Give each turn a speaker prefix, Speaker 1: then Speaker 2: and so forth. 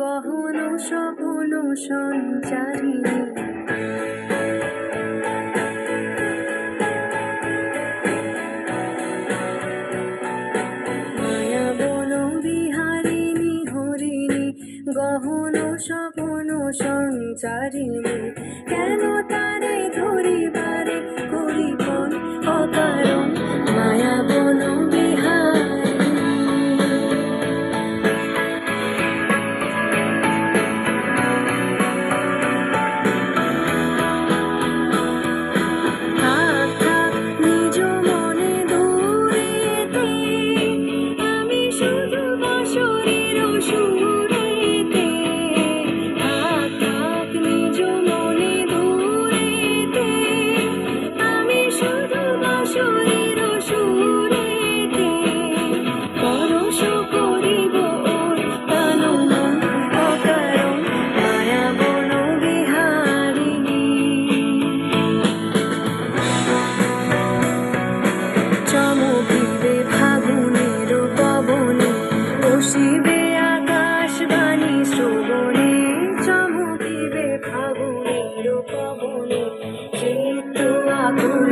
Speaker 1: গহন সপন সঞ্চারিণী মায়া বন বিহারিণী হরিণী গহন সঞ্চারিণী কেন তারে ধরিবারে? Hallelujah.